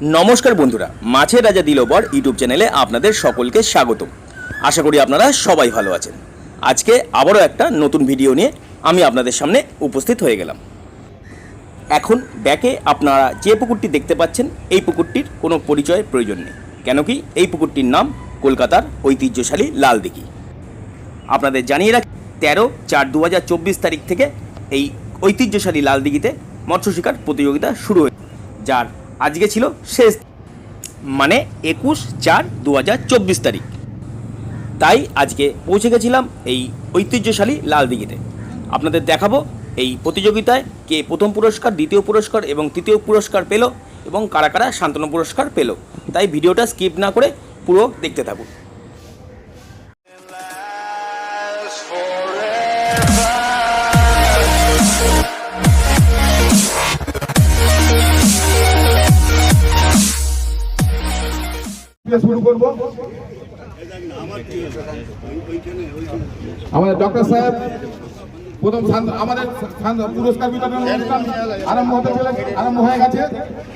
নমস্কার বন্ধুরা, মাছের রাজা দিলবর ইউটিউব চ্যানেলে আপনাদের সকলকে স্বাগতম। আশা করি আপনারা সবাই ভালো আছেন। আজকে আবারও একটা নতুন ভিডিও নিয়ে আমি আপনাদের সামনে উপস্থিত হয়ে গেলাম। এখন ব্যাকে আপনারা যে পুকুরটি দেখতে পাচ্ছেন, এই পুকুরটির কোনো পরিচয়ের প্রয়োজন নেই। কেন কি, এই পুকুরটির নাম কলকাতার ঐতিহ্যশালী লাল দিঘি আপনাদের জানিয়ে রাখি, তেরো চার দু তারিখ থেকে এই ঐতিহ্যশালী লাল দিঘিতে মৎস্য শিকার প্রতিযোগিতা শুরু হয়েছে, যার আজকে ছিল শেষ। মানে একুশ চার দু তারিখ। তাই আজকে পৌঁছে গেছিলাম এই ঐতিহ্যশালী লাল দিঘিতে আপনাদের দেখাবো এই প্রতিযোগিতায় কে প্রথম পুরস্কার, দ্বিতীয় পুরস্কার এবং তৃতীয় পুরস্কার পেল এবং কারা কারা শান্তনু পুরস্কার পেল। তাই ভিডিওটা স্কিপ না করে পুরো দেখতে থাকুন। শুরু করব। আমাদের ডক্টর সাহেব, প্রথম আমাদের পুরস্কার বিতরণ অনুষ্ঠান আরম্ভ হতে চলে, আরম্ভ হয়ে গেছে।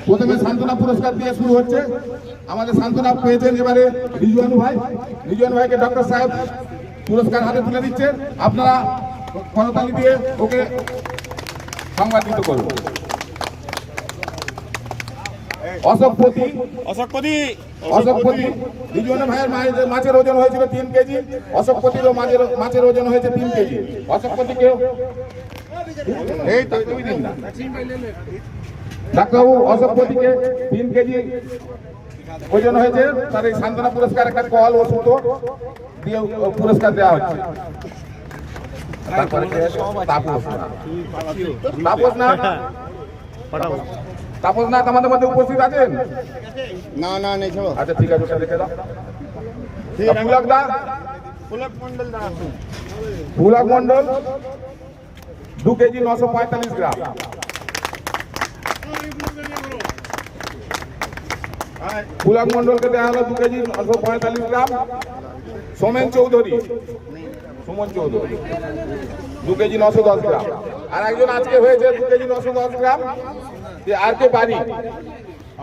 প্রথমে সান্ত্বনা পুরস্কার দিয়ে শুরু হচ্ছে। আমাদের সান্ত্বনা পেয়েছেন এবারে রিজুয়ানু ভাই। রিজুয়ানু ভাইকে ডক্টর সাহেব পুরস্কার হাতে তুলে দিচ্ছেন আপনারা করতালি দিয়ে ওকে সংবাদিত করুন। অশোকপতি। অশোকপতি। অশোকপতি। দুজনে ভাইয়ের মাছের ওজন হয়েছিল তিন কেজি। অশোকপতিরও মাছের মাছের ওজন হয়েছে তিন কেজি। অশোকপতিকে এই তো দুই দিন না। ডাক্তারবাবু অশোকপতিকে তিন কেজি ওজন হয়েছে। তার এই সান্ত্বনা পুরস্কার একটা কল ওষুধ দিয়ে পুরস্কার দেওয়া হচ্ছে। তারপরে তাপস না। তাপস না? তাপস না আমাদের মধ্যে উপস্থিত আছেন? না না নেই আচ্ছা ঠিক আছে ওটা দেখে দাও। পুলক দা? পুলক মন্ডল দা। পুলক মন্ডল দু কেজি নশো পঁয়তাল্লিশ গ্রাম। পুলক মন্ডলকে দেওয়া হলো দু কেজি নশো পঁয়তাল্লিশ গ্রাম। সোমেন চৌধুরী। সুমন চৌধুরী। দু কেজি নশো দশ গ্রাম। আর একজন আজকে হয়েছে দু কেজি নশো দশ গ্রাম। আর কে বাড়ি?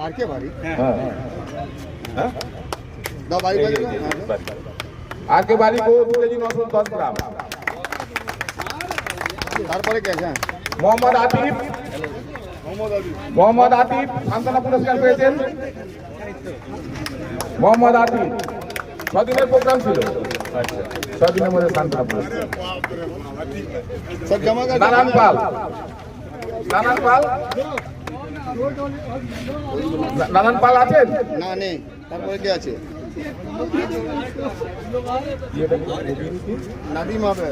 আর কে বাড়ি? হ্যাঁ। হ্যাঁ। বাড়ি বাড়ি আর কে বাড়ি দু কেজি নশো দশ গ্রাম। তারপরে কে আছে মোহাম্মদ আতিফ। মোহাম্মদ আতিফ সান্ত্বনা পুরস্কার পেয়েছেন। মোহাম্মদ আতিফ। ছদিনের প্রোগ্রাম ছিল। পুরস্কার সব জমা নারায়ণ পাল নারায়ণ পাল নারায়ণ পাল আছেন? না নেই। তারপরে কে আছে? নাদিম হবে।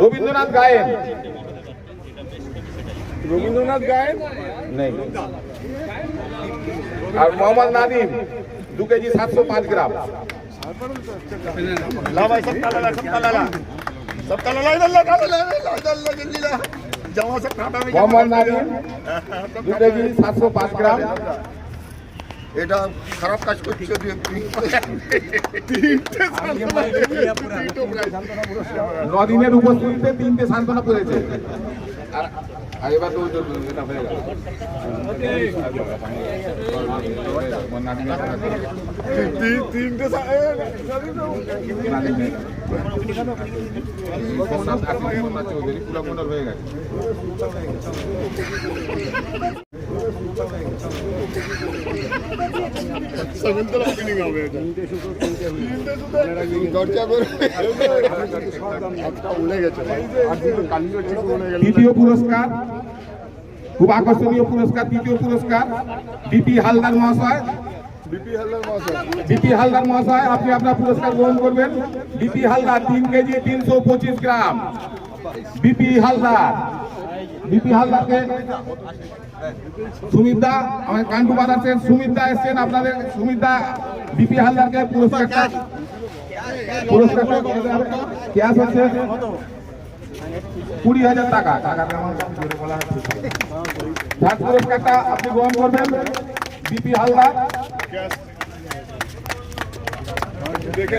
রবীন্দ্রনাথ গায়েন। রবীন্দ্রনাথ গায়েন? নেই। আর মোহাম্মদ নাদিম দু কেজি সাতশো পাঁচ গ্রাম। মোহাম্মদ নাদিম দু কেজি সাতশো পাঁচ গ্রাম। এটা খারাপ কাজ করছে নদিনের উপস্থিতিতে তিনটে সান্ত্বনা করেছে। এবার তো ওই তো এটা হয়ে গেল। তিনটে নাদিমের। সোমনাথ আশিস সোমনাথ চৌধুরী পুলক মণ্ডল হয়ে গেছে সেভেন্থের ওপেনিং হবে এটা দরজা করে একটা উড়ে গেছে আর দুটো কালিও ঠিক উড়ে গেল তৃতীয় পুরস্কার, খুব আকর্ষণীয় পুরস্কার, তৃতীয় পুরস্কার ডিপি হালদার মহাশয়। বিপি হালদার মহাশয় ডিপি আপনি আপনার পুরস্কার গ্রহণ করবেন। ডিপি হালদার তিন কেজি, তিনশো পঁচিশ গ্রাম। বিপি হালদার, বিপি হালদারকে সুমিতদা আমাদের কান্টু বাজাচ্ছেন সুমিতদা এসছেন আপনাদের সুমিতদা বিপি হালদারকে পুরস্কারটা পুরস্কারটা ক্যাশ হচ্ছে কুড়ি হাজার টাকা। টাকাটা আমার বলা থার্ড পুরস্কারটা আপনি গ্রহণ করবেন বিপি হালদার। দেখে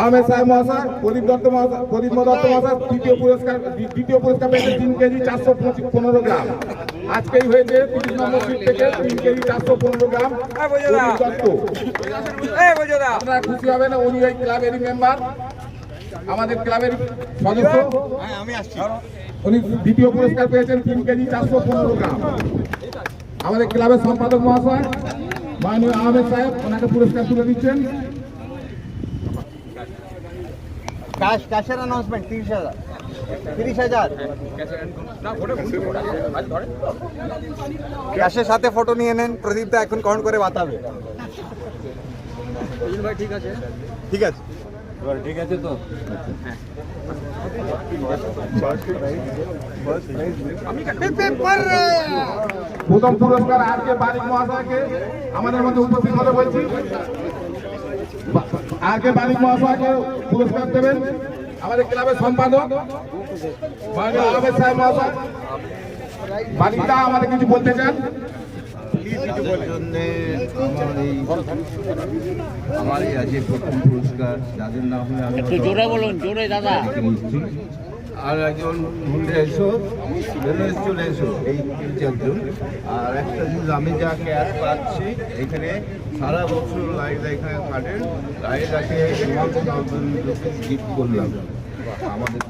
আহমেদ সাহেব মহাশয় প্রদীপ দত্ত মহাশয় প্রদীপ দত্ত মহাশয় তৃতীয় পুরস্কার দ্বিতীয় পুরস্কার পেয়েছে তিন কেজি চারশো পনেরো গ্রাম। আজকেই হয়েছে তিরিশ নম্বর সিট থেকে তিন কেজি চারশো পনেরো গ্রাম। প্রদীপ দত্ত। আপনারা খুশি হবেন উনি ওই ক্লাবেরই মেম্বার আমাদের ক্লাবের সদস্য। উনি দ্বিতীয় পুরস্কার পেয়েছেন তিন কেজি চারশো পনেরো গ্রাম। আমাদের ক্লাবের সম্পাদক মহাশয় মাননীয় আহমেদ সাহেব ওনাকে পুরস্কার তুলে দিচ্ছেন। ক্যাশ ক্যাশের অ্যানাউন্সমেন্ট তিরিশ হাজার। তিরিশ হাজার। ক্যাশের সাথে ফটো নিয়ে নেন প্রদীপ দা এখন কাউন্ট করে বাতাবে ঠিক আছে? ঠিক আছে। প্রথম পুরস্কার আর কে বারিক মহাশয়কে আমাদের মধ্যে উপস্থিত হতে বলছি আর কে বারিক মহাশয়কে পুরস্কার দেবেন। আমাদের ক্লাবের সম্পাদক মাননীয় আহমেদ সাহেব মহাশয়। বারিকদা আমাদের কিছু বলতে চান? আমার এই আজকে প্রথম পুরস্কার যাদের নাম হলে জোরে বলুন জোরে দাদা। আর একজন এসো। চলে এসো। এই তিন চারজন। আর একটা জিনিস আমি যা ক্যাশ পাচ্ছি, এখানে সারা বছর লাইট এখানে কাটে। লাইটটাকে গিফট করলাম। আমাদের